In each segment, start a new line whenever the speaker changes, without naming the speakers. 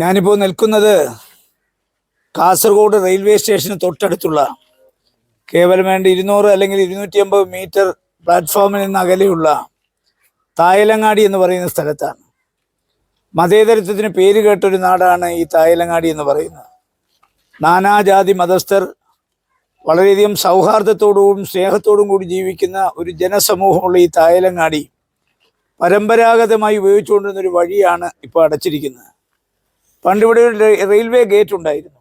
ഞാനിപ്പോൾ നിൽക്കുന്നത് കാസർഗോഡ് റെയിൽവേ സ്റ്റേഷന് തൊട്ടടുത്തുള്ള കേവലം വേണ്ട ഇരുന്നൂറ് അല്ലെങ്കിൽ ഇരുന്നൂറ്റി അമ്പത് മീറ്റർ പ്ലാറ്റ്ഫോമിൽ നിന്ന് അകലെയുള്ള തായലങ്ങാടി എന്ന് പറയുന്ന സ്ഥലത്താണ്. മതേതരത്വത്തിന് പേര് കേട്ടൊരു നാടാണ് ഈ തായലങ്ങാടി എന്ന് പറയുന്നത്. നാനാജാതി മതസ്ഥർ വളരെയധികം സൗഹാർദ്ദത്തോടും സ്നേഹത്തോടും കൂടി ജീവിക്കുന്ന ഒരു ജനസമൂഹമുള്ള ഈ തായലങ്ങാടി പരമ്പരാഗതമായി ഉപയോഗിച്ചുകൊണ്ടിരുന്ന ഒരു വഴിയാണ് ഇപ്പോൾ അടച്ചിരിക്കുന്നത്. പണ്ട് ഇവിടെ റെയിൽവേ ഗേറ്റ് ഉണ്ടായിരുന്നു.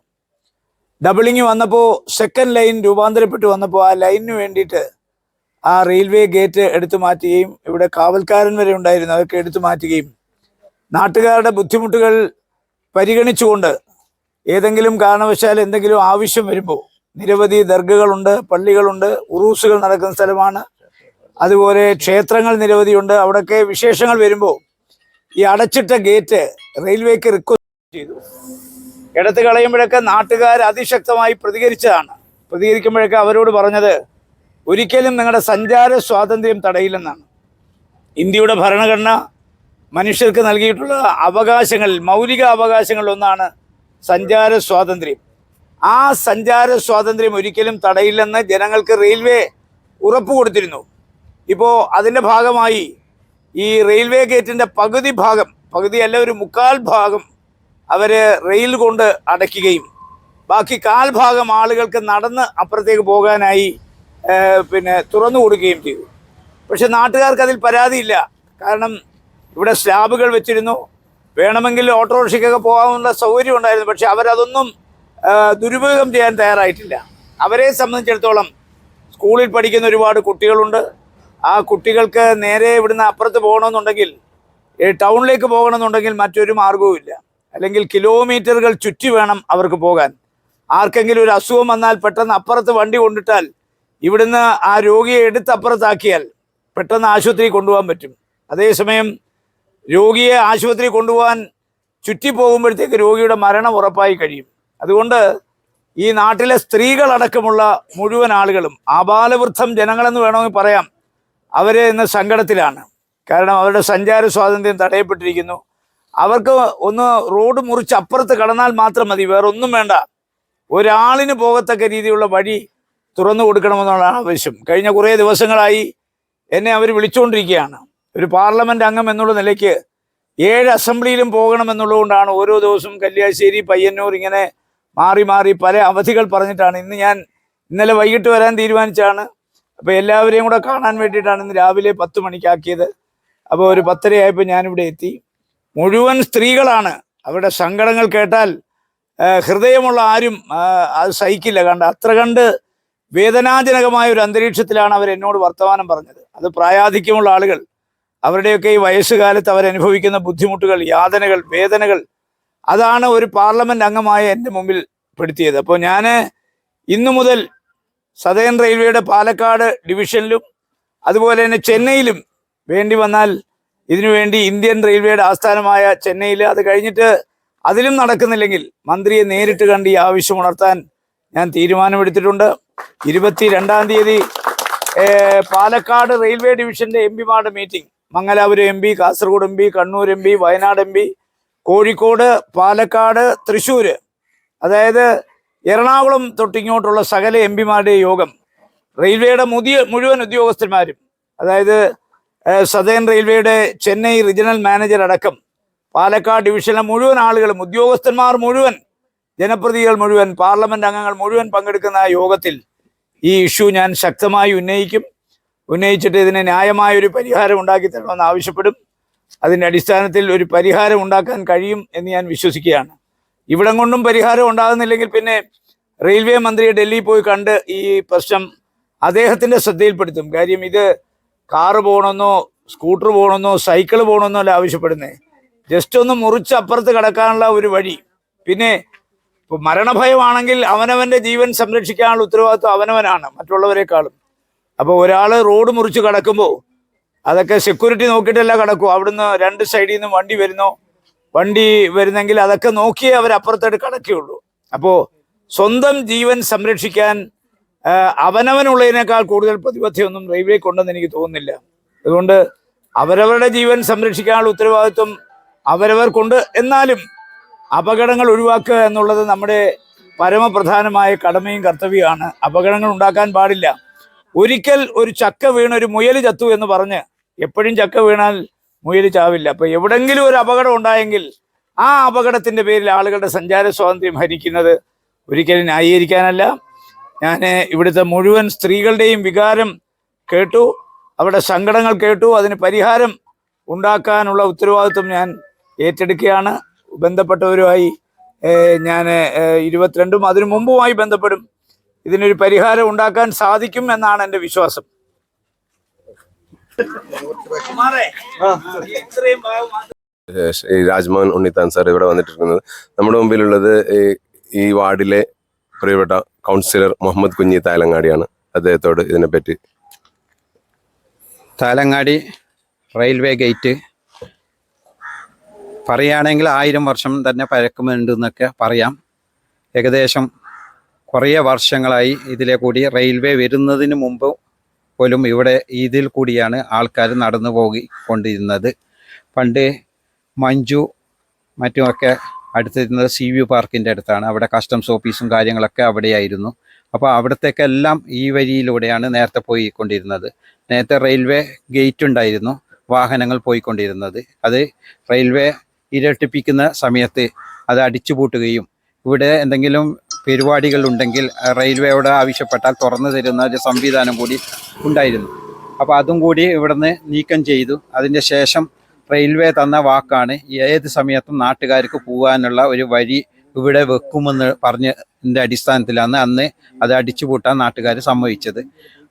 ഡബിളിങ് വന്നപ്പോൾ സെക്കൻഡ് ലൈൻ രൂപാന്തരപ്പെട്ട് വന്നപ്പോൾ ആ ലൈനിന് വേണ്ടിയിട്ട് ആ റെയിൽവേ ഗേറ്റ് എടുത്തു മാറ്റുകയും ഇവിടെ കാവൽക്കാരൻ വരെ ഉണ്ടായിരുന്നു അതൊക്കെ എടുത്തു മാറ്റുകയും. നാട്ടുകാരുടെ ബുദ്ധിമുട്ടുകൾ പരിഗണിച്ചുകൊണ്ട് ഏതെങ്കിലും കാരണവശാൽ എന്തെങ്കിലും ആവശ്യം വരുമ്പോൾ നിരവധി ദർഗകളുണ്ട് പള്ളികളുണ്ട് ഉറൂസുകൾ നടക്കുന്ന സ്ഥലമാണ്. അതുപോലെ ക്ഷേത്രങ്ങൾ നിരവധിയുണ്ട്. അവിടെയൊക്കെ വിശേഷങ്ങൾ വരുമ്പോൾ ഈ അടച്ചിട്ട ഗേറ്റ് റെയിൽവേക്ക് റിക്വസ്റ്റ് ചെയ്തു. എടുത്തു കളയുമ്പോഴൊക്കെ നാട്ടുകാർ അതിശക്തമായി പ്രതികരിച്ചതാണ്. പ്രതികരിക്കുമ്പോഴൊക്കെ അവരോട് പറഞ്ഞത് ഒരിക്കലും നിങ്ങളുടെ സഞ്ചാര സ്വാതന്ത്ര്യം തടയില്ലെന്നാണ്. ഇന്ത്യയുടെ ഭരണഘടന മനുഷ്യർക്ക് നൽകിയിട്ടുള്ള അവകാശങ്ങൾ മൗലിക അവകാശങ്ങളിൽ ഒന്നാണ് സഞ്ചാര സ്വാതന്ത്ര്യം. ആ സഞ്ചാര സ്വാതന്ത്ര്യം ഒരിക്കലും തടയില്ലെന്ന് ജനങ്ങൾക്ക് റെയിൽവേ ഉറപ്പ് കൊടുത്തിരുന്നു. ഇപ്പോൾ അതിന്റെ ഭാഗമായി ഈ റെയിൽവേ ഗേറ്റിന്റെ പകുതി ഭാഗം പകുതിയല്ല ഒരു മുക്കാൽ ഭാഗം അവർ റെയിൽ കൊണ്ട് അടയ്ക്കുകയും ബാക്കി കാൽഭാഗം ആളുകൾക്ക് നടന്ന് അപ്പുറത്തേക്ക് പോകാനായി പിന്നെ തുറന്നു കൊടുക്കുകയും ചെയ്തു. പക്ഷെ നാട്ടുകാർക്ക് അതിൽ പരാതിയില്ല. കാരണം ഇവിടെ സ്ലാബുകൾ വെച്ചിരുന്നു. വേണമെങ്കിൽ ഓട്ടോറിക്ഷയ്ക്കൊക്കെ പോകാനുള്ള സൗകര്യം ഉണ്ടായിരുന്നു. പക്ഷെ അവരതൊന്നും ദുരുപയോഗം ചെയ്യാൻ തയ്യാറായിട്ടില്ല. അവരെ സംബന്ധിച്ചിടത്തോളം സ്കൂളിൽ പഠിക്കുന്ന ഒരുപാട് കുട്ടികളുണ്ട്. ആ കുട്ടികൾക്ക് നേരെ ഇവിടുന്ന് അപ്പുറത്ത് പോകണമെന്നുണ്ടെങ്കിൽ ടൗണിലേക്ക് പോകണമെന്നുണ്ടെങ്കിൽ മറ്റൊരു മാർഗവുമില്ല അല്ലെങ്കിൽ കിലോമീറ്ററുകൾ ചുറ്റി വേണം അവർക്ക് പോകാൻ. ആർക്കെങ്കിലും ഒരു അസുഖം വന്നാൽ പെട്ടെന്ന് അപ്പുറത്ത് വണ്ടി കൊണ്ടിട്ടാൽ ഇവിടുന്ന് ആ രോഗിയെ എടുത്ത് അപ്പുറത്താക്കിയാൽ പെട്ടെന്ന് ആശുപത്രി കൊണ്ടുപോകാൻ പറ്റും. അതേസമയം രോഗിയെ ആശുപത്രി കൊണ്ടുപോകാൻ ചുറ്റി പോകുമ്പോഴത്തേക്ക് രോഗിയുടെ മരണം ഉറപ്പായി കഴിയും. അതുകൊണ്ട് ഈ നാട്ടിലെ സ്ത്രീകളടക്കമുള്ള മുഴുവൻ ആളുകളും ആബാലവൃദ്ധം ജനങ്ങളെന്ന് വേണമെങ്കിൽ പറയാം അവരെ ഇന്ന് സങ്കടത്തിലാണ്. കാരണം അവരുടെ സഞ്ചാര സ്വാതന്ത്ര്യം തടയപ്പെട്ടിരിക്കുന്നു. അവർക്ക് ഒന്ന് റോഡ് മുറിച്ച് അപ്പുറത്ത് കടന്നാൽ മാത്രം മതി വേറെ ഒന്നും വേണ്ട. ഒരാളിന് പോകത്തക്ക രീതിയിലുള്ള വഴി തുറന്നു കൊടുക്കണമെന്നുള്ളതാണ് ആവശ്യം. കഴിഞ്ഞ കുറേ ദിവസങ്ങളായി എന്നെ അവർ വിളിച്ചുകൊണ്ടിരിക്കുകയാണ് ഒരു പാർലമെന്റ് അംഗം എന്നുള്ള നിലയ്ക്ക് ഏഴ് അസംബ്ലിയിലും പോകണമെന്നുള്ളതുകൊണ്ടാണ് ഓരോ ദിവസവും കല്യാശ്ശേരി പയ്യന്നൂർ ഇങ്ങനെ മാറി മാറി പല അവധികൾ പറഞ്ഞിട്ടാണ്. ഇന്ന് ഞാൻ ഇന്നലെ വൈകിട്ട് വരാൻ തീരുമാനിച്ചാണ് അപ്പോൾ എല്ലാവരെയും കൂടെ കാണാൻ വേണ്ടിയിട്ടാണ് ഇന്ന് രാവിലെ പത്ത് മണിക്കാക്കിയത്. അപ്പോൾ ഒരു പത്തരയായപ്പോൾ ഞാനിവിടെ എത്തി. മുഴുവൻ സ്ത്രീകളാണ്. അവരുടെ സങ്കടങ്ങൾ കേട്ടാൽ ഹൃദയമുള്ള ആരും അത് സഹിക്കില്ല. കണ്ട് അത്ര കണ്ട് വേദനാജനകമായ ഒരു അന്തരീക്ഷത്തിലാണ് അവർ എന്നോട് വർത്തമാനം പറഞ്ഞത്. അത് പ്രായാധിക്യമുള്ള ആളുകൾ അവരുടെയൊക്കെ ഈ വയസ്സുകാലത്ത് അവരനുഭവിക്കുന്ന ബുദ്ധിമുട്ടുകൾ യാതനകൾ വേദനകൾ അതാണ് ഒരു പാർലമെന്റ് അംഗമായ എന്റെ മുമ്പിൽ പെടുത്തിയത്. അപ്പോൾ ഞാൻ ഇന്നു മുതൽ സതേൺ റെയിൽവേയുടെ പാലക്കാട് ഡിവിഷനിലും അതുപോലെ തന്നെ ചെന്നൈയിലും വേണ്ടി വന്നാൽ ഇതിനുവേണ്ടി ഇന്ത്യൻ റെയിൽവേയുടെ ആസ്ഥാനമായ ചെന്നൈയിൽ അത് കഴിഞ്ഞിട്ട് അതിലും നടക്കുന്നില്ലെങ്കിൽ മന്ത്രിയെ നേരിട്ട് കണ്ട് ഈ ആവശ്യം ഉണർത്താൻ ഞാൻ തീരുമാനമെടുത്തിട്ടുണ്ട്. ഇരുപത്തി രണ്ടാം തീയതി പാലക്കാട് റെയിൽവേ ഡിവിഷന്റെ എം പിമാരുടെ meeting. Mangalapuram M P Kasaragod M P Kannur M P Wayanad M P Kozhikode Palakkad Thrissur അതായത് എറണാകുളം തൊട്ടിങ്ങോട്ടുള്ള സകല എം പിമാരുടെ യോഗം. റെയിൽവേയുടെ മുതിയ മുഴുവൻ ഉദ്യോഗസ്ഥന്മാരും അതായത് സതേൺ റെയിൽവേയുടെ ചെന്നൈ റീജിയണൽ മാനേജർ അടക്കം പാലക്കാട് ഡിവിഷനിലെ മുഴുവൻ ആളുകളും ഉദ്യോഗസ്ഥന്മാർ മുഴുവൻ ജനപ്രതിനിധികൾ മുഴുവൻ പാർലമെന്റ് അംഗങ്ങൾ മുഴുവൻ പങ്കെടുക്കുന്ന യോഗത്തിൽ ഈ ഇഷ്യൂ ഞാൻ ശക്തമായി ഉന്നയിക്കും. ഉന്നയിച്ചിട്ട് ഇതിന് ന്യായമായൊരു പരിഹാരം ഉണ്ടാക്കി തരണമെന്ന് ആവശ്യപ്പെടും. അതിന്റെ അടിസ്ഥാനത്തിൽ ഒരു പരിഹാരം ഉണ്ടാക്കാൻ കഴിയും എന്ന് ഞാൻ വിശ്വസിക്കുകയാണ്. ഇവിടം കൊണ്ടും പരിഹാരം ഉണ്ടാകുന്നില്ലെങ്കിൽ പിന്നെ റെയിൽവേ മന്ത്രിയെ ഡൽഹിയിൽ പോയി കണ്ട് ഈ പ്രശ്നം അദ്ദേഹത്തിന്റെ ശ്രദ്ധയിൽപ്പെടുത്തും. കാര്യം ഇത് കാറ് പോകണമെന്നോ സ്കൂട്ടർ പോകണമെന്നോ സൈക്കിൾ പോകണമെന്നോ അല്ല ആവശ്യപ്പെടുന്നത് ജസ്റ്റ് ഒന്ന് മുറിച്ച് അപ്പുറത്ത് കിടക്കാനുള്ള ഒരു വഴി. പിന്നെ ഇപ്പോൾ മരണഭയമാണെങ്കിൽ അവനവന്റെ ജീവൻ സംരക്ഷിക്കാനുള്ള ഉത്തരവാദിത്വം അവനവനാണ് മറ്റുള്ളവരെക്കാളും. അപ്പോൾ ഒരാൾ റോഡ് മുറിച്ച് കടക്കുമ്പോൾ അതൊക്കെ സെക്യൂരിറ്റി നോക്കിയിട്ടല്ല കിടക്കും അവിടുന്ന് രണ്ട് സൈഡിൽ നിന്ന് വണ്ടി വരുന്നോ? വണ്ടി വരുന്നെങ്കിൽ അതൊക്കെ നോക്കിയേ അവർ കടക്കുകയുള്ളൂ. അപ്പോൾ സ്വന്തം ജീവൻ സംരക്ഷിക്കാൻ അവനവനുള്ളതിനേക്കാൾ കൂടുതൽ പ്രതിബദ്ധയൊന്നും റെയിൽവേക്കുണ്ടെന്ന് എനിക്ക് തോന്നുന്നില്ല. അതുകൊണ്ട് അവരവരുടെ ജീവൻ സംരക്ഷിക്കാനുള്ള ഉത്തരവാദിത്വം അവരവർക്കുണ്ട് എന്നാലും അപകടങ്ങൾ ഒഴിവാക്കുക എന്നുള്ളത് നമ്മുടെ പരമപ്രധാനമായ കടമയും കർത്തവ്യമാണ് അപകടങ്ങൾ ഉണ്ടാക്കാൻ പാടില്ല. ഒരിക്കൽ ഒരു ചക്ക വീണ ഒരു മുയൽ ചത്തു എന്ന് പറഞ്ഞ് എപ്പോഴും ചക്ക വീണാൽ മുയൽ ചാവില്ല. അപ്പോൾ എവിടെങ്കിലും ഒരു അപകടം ഉണ്ടായെങ്കിൽ ആ അപകടത്തിന്റെ പേരിൽ ആളുകളുടെ സഞ്ചാര സ്വാതന്ത്ര്യം ഹരിക്കുന്നത് ഒരിക്കലും ന്യായീകരിക്കാനല്ല. ഞാൻ ഇവിടുത്തെ മുഴുവൻ സ്ത്രീകളുടെയും വികാരം കേട്ടു അവരുടെ സങ്കടങ്ങൾ കേട്ടു അതിന് പരിഹാരം ഉണ്ടാക്കാനുള്ള ഉത്തരവാദിത്വം ഞാൻ ഏറ്റെടുക്കുകയാണ്. ബന്ധപ്പെട്ടവരുമായി ഞാൻ ഇരുപത്തിരണ്ടും അതിനു മുമ്പുമായി ബന്ധപ്പെടും. ഇതിനൊരു പരിഹാരം ഉണ്ടാക്കാൻ സാധിക്കും എന്നാണ് എന്റെ വിശ്വാസം.
രാജ്മോഹൻ ഉണ്ണിത്താൻ സാർ ഇവിടെ വന്നിട്ടിരിക്കുന്നത്. നമ്മുടെ മുമ്പിലുള്ളത് ഈ വാർഡിലെ പ്രിയപ്പെട്ട കൗൺസിലർ മുഹമ്മദ് കുഞ്ഞി തായലങ്ങാടിയാണ് അദ്ദേഹത്തോട് ഇതിനെപ്പറ്റി.
Thalangadi railway gate. പറയുകയാണെങ്കിൽ ആയിരം വർഷം തന്നെ പഴക്കമുണ്ട് എന്നൊക്കെ പറയാം. ഏകദേശം കുറേ വർഷങ്ങളായി ഇതിലെ കൂടി റെയിൽവേ വരുന്നതിന് മുമ്പ് പോലും ഇവിടെ ഇതിൽ കൂടിയാണ് ആൾക്കാർ നടന്നു പോയിക്കൊണ്ടിരുന്നത് പണ്ട് മഞ്ജു മറ്റുമൊക്കെ അടുത്തിരുന്നത് സി വ്യൂ പാർക്കിന്റെ അടുത്താണ്. അവിടെ കസ്റ്റംസ് ഓഫീസും കാര്യങ്ങളൊക്കെ അവിടെയായിരുന്നു. അപ്പോൾ അവിടത്തേക്കെല്ലാം ഈ വഴിയിലൂടെയാണ് നേരത്തെ പോയിക്കൊണ്ടിരുന്നത്. നേരത്തെ റെയിൽവേ ഗേറ്റ് ഉണ്ടായിരുന്നു വാഹനങ്ങൾ പോയിക്കൊണ്ടിരുന്നത്. അത് റെയിൽവേ ഇരട്ടിപ്പിക്കുന്ന സമയത്ത് അത് അടിച്ചുപൂട്ടുകയും ഇവിടെ എന്തെങ്കിലും പരിപാടികൾ ഉണ്ടെങ്കിൽ റെയിൽവേയോട് ആവശ്യപ്പെട്ടാൽ തുറന്നു തരുന്ന ഒരു സംവിധാനം കൂടി ഉണ്ടായിരുന്നു. അപ്പോൾ അതും കൂടി ഇവിടുന്ന് നീക്കം ചെയ്തു. അതിന്റെ ശേഷം റെയിൽവേ തന്ന വാക്കാണ് ഏത് സമയത്തും നാട്ടുകാർക്ക് പോകാനുള്ള ഒരു വഴി ഇവിടെ വെക്കുമെന്ന് പറഞ്ഞതിന്റെ അടിസ്ഥാനത്തിലാണ് അന്ന് അത് അടിച്ചുപൂട്ടാൻ നാട്ടുകാർ സമ്മതിച്ചത്.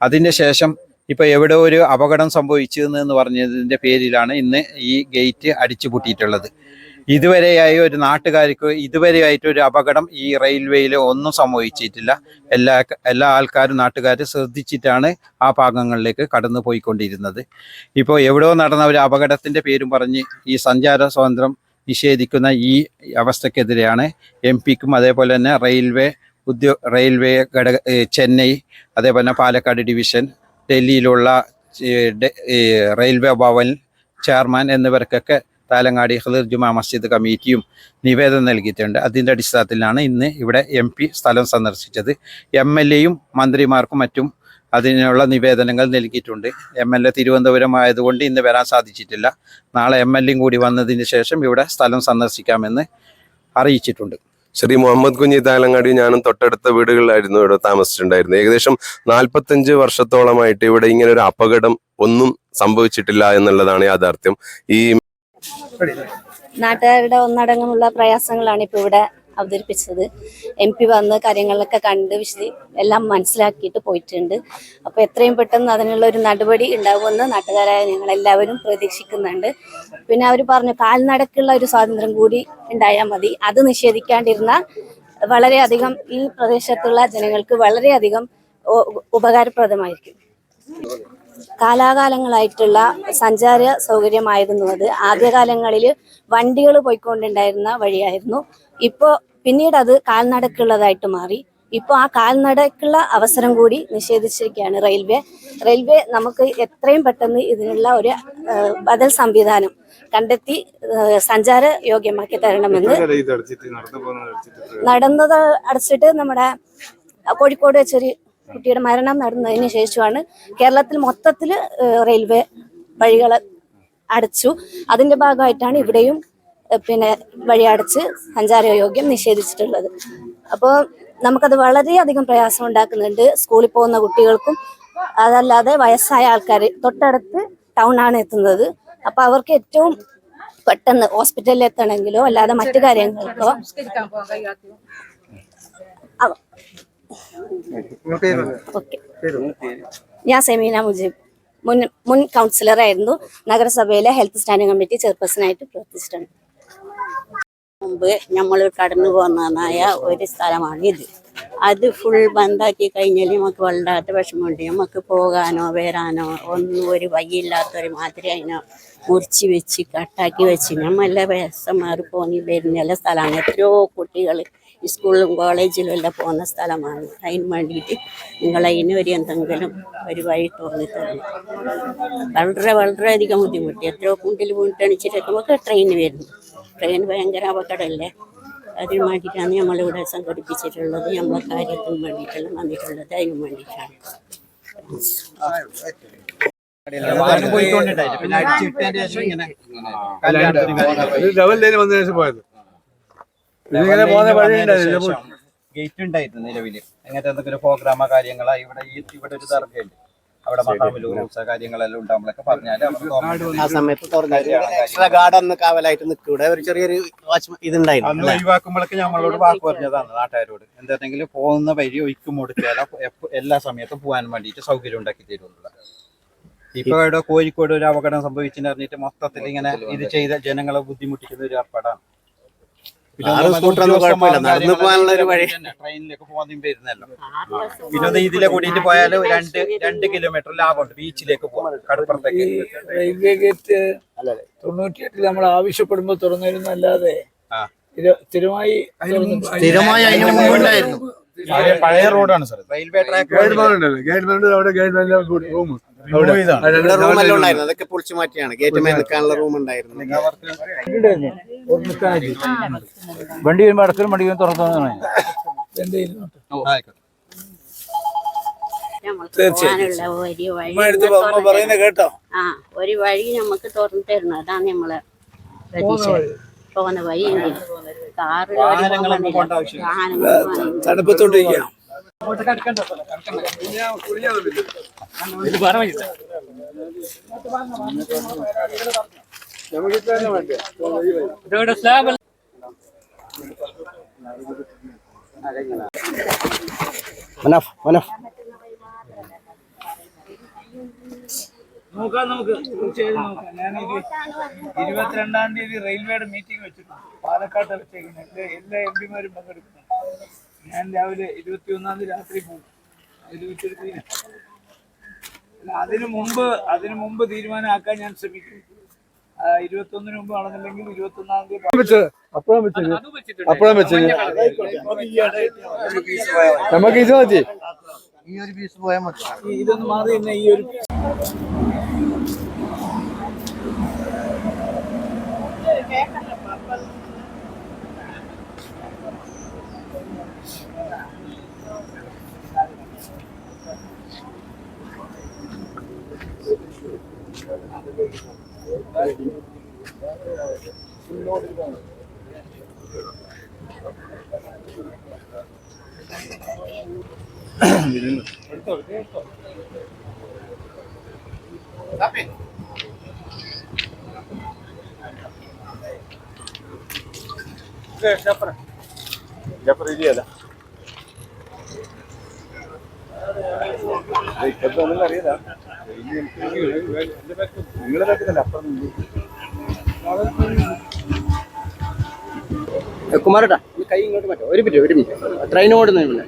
അതിന്റെ ശേഷം ഇപ്പോൾ എവിടെ ഒരു അപകടം സംഭവിച്ചു എന്ന് പറഞ്ഞതിന്റെ പേരിലാണ് ഇന്ന് ഈ ഗേറ്റ് അടിച്ചുപൂട്ടിയിട്ടുള്ളത് ഇതുവരെയായി ഒരു നാട്ടുകാർക്ക് ഇതുവരെയായിട്ട് ഒരു അപകടം ഈ റെയിൽവേയിൽ ഒന്നും സംഭവിച്ചിട്ടില്ല. എല്ലാ എല്ലാ ആൾക്കാരും നാട്ടുകാർ ശ്രദ്ധിച്ചിട്ടാണ് ആ ഭാഗങ്ങളിലേക്ക് കടന്നു പോയിക്കൊണ്ടിരുന്നത്. ഇപ്പോൾ എവിടെയോ നടന്ന ഒരു അപകടത്തിന്റെ പേരും പറഞ്ഞ് ഈ സഞ്ചാര സ്വാതന്ത്ര്യം നിഷേധിക്കുന്ന ഈ അവസ്ഥക്കെതിരെയാണ് എം പിക്കും അതേപോലെ തന്നെ റെയിൽവേ ഉദ്യോ റെയിൽവേ ഘടക ചെന്നൈ അതേപോലെ തന്നെ പാലക്കാട് ഡിവിഷൻ ഡൽഹിയിലുള്ള റെയിൽവേ ഭവൻ ചെയർമാൻ എന്നിവർക്കൊക്കെ താലങ്ങാടി ഖദീർ ജുമാ മസ്ജിദ് കമ്മിറ്റിയും നിവേദനം നൽകിയിട്ടുണ്ട്. അതിന്റെ അടിസ്ഥാനത്തിലാണ് ഇന്ന് ഇവിടെ എം സ്ഥലം സന്ദർശിച്ചത്. എം എൽ എയും മന്ത്രിമാർക്കും മറ്റും അതിനുള്ള നിവേദനങ്ങൾ നൽകിയിട്ടുണ്ട്. എം എൽ എ തിരുവനന്തപുരം ആയതുകൊണ്ട് ഇന്ന് വരാൻ സാധിച്ചിട്ടില്ല. നാളെ എം എൽ എയും കൂടി വന്നതിന് ശേഷം ഇവിടെ സ്ഥലം സന്ദർശിക്കാമെന്ന് അറിയിച്ചിട്ടുണ്ട്.
ശ്രീ മുഹമ്മദ് കുഞ്ഞി താലങ്ങാടി ഞാനും തൊട്ടടുത്ത വീടുകളിലായിരുന്നു ഇവിടെ താമസിച്ചിട്ടുണ്ടായിരുന്നു ഏകദേശം നാൽപ്പത്തഞ്ച് വർഷത്തോളമായിട്ട് ഇവിടെ ഇങ്ങനെ ഒരു അപകടം ഒന്നും സംഭവിച്ചിട്ടില്ല എന്നുള്ളതാണ് യാഥാർത്ഥ്യം. ഈ
നാട്ടുകാരുടെ ഒന്നടങ്കമുള്ള പ്രയാസങ്ങളാണ് ഇപ്പോൾ ഇവിടെ അവതരിപ്പിച്ചത്. എം പി വന്ന് കാര്യങ്ങളൊക്കെ കണ്ട് വിശദീ എല്ലാം മനസ്സിലാക്കിയിട്ട് പോയിട്ടുണ്ട്. അപ്പോൾ എത്രയും പെട്ടെന്ന് അതിനുള്ള ഒരു നടപടി ഉണ്ടാകുമെന്ന് നാട്ടുകാരായ ഞങ്ങൾ എല്ലാവരും പ്രതീക്ഷിക്കുന്നുണ്ട്. പിന്നെ അവർ പറഞ്ഞു കാൽനടക്കുള്ള ഒരു സ്വാതന്ത്ര്യം കൂടി ഉണ്ടായാൽ മതി. അത് നിഷേധിക്കാണ്ടിരുന്ന വളരെയധികം ഈ പ്രദേശത്തുള്ള ജനങ്ങൾക്ക് വളരെയധികം ഉപകാരപ്രദമായിരിക്കും. കാലാകാലങ്ങളായിട്ടുള്ള സഞ്ചാര സൗകര്യമായിരുന്നു അത്. ആദ്യകാലങ്ങളിൽ വണ്ടികൾ പോയിക്കൊണ്ടുണ്ടായിരുന്ന വഴിയായിരുന്നു. ഇപ്പോൾ പിന്നീട് അത് കാൽനടക്കുള്ളതായിട്ട് മാറി. ഇപ്പോൾ ആ കാൽനടക്കുള്ള അവസരം കൂടി നിഷേധിച്ചിരിക്കുകയാണ് റെയിൽവേ. റെയിൽവേ നമുക്ക് എത്രയും പെട്ടെന്ന് ഇതിനുള്ള ഒരു ബദൽ സംവിധാനം കണ്ടെത്തി സഞ്ചാര യോഗ്യമാക്കി തരണമെന്ന് നടന്നത് അടച്ചിട്ട് നമ്മുടെ കോഴിക്കോട് വെച്ചൊരു കുട്ടിയുടെ മരണം നടന്നതിന് ശേഷമാണ് കേരളത്തിൽ മൊത്തത്തിൽ റെയിൽവേ വഴികൾ അടച്ചു. അതിന്റെ ഭാഗമായിട്ടാണ് ഇവിടെയും പിന്നെ വഴി അടച്ച് സഞ്ചാരയോഗ്യം നിഷേധിച്ചിട്ടുള്ളത്. അപ്പോൾ നമുക്കത് വളരെയധികം പ്രയാസം ഉണ്ടാക്കുന്നുണ്ട്. സ്കൂളിൽ പോകുന്ന കുട്ടികൾക്കും അതല്ലാതെ വയസ്സായ ആൾക്കാർ തൊട്ടടുത്ത് ടൗണാണ് ആണ് എത്തുന്നത്. അപ്പൊ അവർക്ക് ഏറ്റവും പെട്ടെന്ന് ഹോസ്പിറ്റലിൽ എത്തണമെങ്കിലോ അല്ലാതെ മറ്റു കാര്യങ്ങൾക്കോ ഞാൻ സെമീന മുജീബ്. മുൻ മുൻ കൗൺസിലറായിരുന്നു നഗരസഭയിലെ ഹെൽത്ത് സ്റ്റാൻഡിംഗ് കമ്മിറ്റി ചെയർപേഴ്സണായിട്ട് പ്രവർത്തിച്ചിട്ടുണ്ട്.
മുമ്പ് നമ്മൾ കടന്നു പോകുന്നതായ ഒരു സ്ഥലമാണ് ഇത് അത് ഫുൾ ബന്ധാക്കി കഴിഞ്ഞാൽ നമുക്ക് വല്ലാത്ത വിഷമമുണ്ട്. നമുക്ക് പോകാനോ വരാനോ ഒന്നും ഒരു വഴിയില്ലാത്തൊരു മാതിരി അതിനെ മുറിച്ച് വെച്ച് കട്ടാക്കി വെച്ച് നമ്മളെ മാറി പോന്നി വരുന്ന സ്ഥലമാണ്. എത്രയോ കുട്ടികൾ സ്കൂളിലും കോളേജിലും എല്ലാം പോകുന്ന സ്ഥലമാണ്. അതിന് വേണ്ടിയിട്ട് നിങ്ങൾ അതിന് ഒരു എന്തെങ്കിലും ഒരു വഴി തോന്നി തരണം. വളരെ വളരെയധികം ബുദ്ധിമുട്ടി. എത്രയോ കുണ്ടിൽ വീണിട്ടണിച്ചിട്ടൊക്കെ നമുക്ക് ട്രെയിൻ വരുന്നു. ട്രെയിൻ ഭയങ്കര അപകടമല്ലേ അതിന് വേണ്ടിയിട്ടാണ് നമ്മളിവിടെ സംഘടിപ്പിച്ചിട്ടുള്ളത്. നമ്മളെ കാര്യത്തിന് വേണ്ടിയിട്ടാണ് വന്നിട്ടുള്ളത് അതിന് വേണ്ടിയിട്ടാണ്.
ഗേറ്റ് ഉണ്ടായിരുന്നു നിലവിൽ. അങ്ങനത്തെ എന്തെങ്കിലും പ്രോഗ്രാമോ കാര്യങ്ങളാ? ഇവിടെ ഇവിടെ ഒരു ദർഗയുണ്ട് അവിടെ ഉത്സവ കാര്യങ്ങളെല്ലാം ഉണ്ടാകുമ്പോഴൊക്കെ പറഞ്ഞാൽ അവർക്ക്
ആ സമയത്ത് എക്സ്ട്രാ ഗാർഡ് അന്ന് കാവലായിട്ട് നിൽക്കും. ഇവിടെ ഒരു ചെറിയൊരു വാച്ച് ഇതുണ്ടായിരുന്നു
ഒഴിവാക്കുമ്പോഴൊക്കെ ഞങ്ങളോട് വാക്ക് പറഞ്ഞതാണ് നാട്ടുകാരോട്. എന്തെങ്കിലും പോകുന്ന വഴി ഒഴിക്കും കൊടുക്കാല എല്ലാ സമയത്തും പോകാൻ വേണ്ടിയിട്ട് സൗകര്യം ഉണ്ടാക്കി തരുന്നുള്ളത് ഇപ്പൊ ഇവിടെ കോഴിക്കോട് ഒരു അപകടം സംഭവിച്ചെന്ന് അറിഞ്ഞിട്ട് മൊത്തത്തിൽ ഇങ്ങനെ ഇത് ചെയ്ത ജനങ്ങളെ ബുദ്ധിമുട്ടിക്കുന്ന ഒരു ഏർപ്പാടാണ്.
കുഴപ്പമില്ല. നടന്ന് പോകാനുള്ള ഒരു വഴി.
ട്രെയിനിലേക്ക് വരുന്നല്ലോ പിന്നെ ഇതിലെ കൂടിയിട്ട് പോയാൽ രണ്ട് രണ്ട് കിലോമീറ്റർ ലാഭമുണ്ട്. ബീച്ചിലേക്ക് പോകാം കടപ്പുറത്തേക്ക്.
റെയിൽവേ ഗേറ്റ് തൊണ്ണൂറ്റിയെട്ടിൽ നമ്മൾ ആവശ്യപ്പെടുമ്പോൾ തുറന്നിരുന്നല്ലാതെ സ്ഥിരമായി
സ്ഥിരമായി അതിന് മുമ്പുണ്ടായിരുന്നു.
പഴയ റോഡാണ് സാർ
റെയിൽവേ ട്രാക്ക്
അവിടെ റൂം.
റൂമെല്ലാം ഉണ്ടായിരുന്നു. അതൊക്കെ പൊളിച്ചു മാറ്റിയാണ്. ഗേറ്റ് മേൽ നിൽക്കാനുള്ള റൂം ഉണ്ടായിരുന്നു.
വണ്ടി വരുമ്പോ അടക്കലും വണ്ടി തുറന്നു
തീർച്ചയായും.
ഒരു വഴി
അമ്മ എടുത്ത്
നിങ്ങൾ
പറയുന്നത് കേട്ടോ.
ആ ഒരു വഴി നമുക്ക് തുറന്നു തരണം അതാണ് നമ്മൾ പ്രതീക്ഷ. പോകുന്ന വഴി കാറിൽ
തണുപ്പത്തോണ്ടിരിക്കാം
മനഫ് മനഫ്.
നോക്കാം നമുക്ക്. തീർച്ചയായും നോക്കാം. ഞാൻ ഇരുപത്തിരണ്ടാം തീയതി റെയിൽവേയുടെ മീറ്റിംഗ് വെച്ചിട്ടുണ്ട്. പാലക്കാട് വെച്ചേക്കുന്നത് എല്ലാ എല്ലാ എം പിമാരും പങ്കെടുക്കുന്നു ഞാൻ രാവിലെ ഇരുപത്തി ഒന്നാം തീയതി രാത്രി പോകും. തീരുമാനം. അതിനു മുമ്പ് അതിനു മുമ്പ് തീരുമാനമാക്കാൻ ഞാൻ ശ്രമിക്കും. ഇരുപത്തൊന്നിന് മുമ്പ് ആണെന്നുണ്ടെങ്കിൽ ഇരുപത്തി ഒന്നാം തീയതി
അപ്പഴാ വെച്ചത്? അപ്പഴാ വെച്ചത്? നമുക്ക് ഇത് മതി.
ഈ ഇതൊന്ന് മാറി തന്നെ ഈ ഒരു
చెప్పరా చెప్పరా ఇది కదా കുമാരട്ടാ കൈ ഇങ്ങോട്ട് മാറ്റോ. ഒരു മിനിറ്റ് ഒരു മിനിറ്റ്. ട്രെയിൻ ഓടുന്നതിന് മുന്നേ.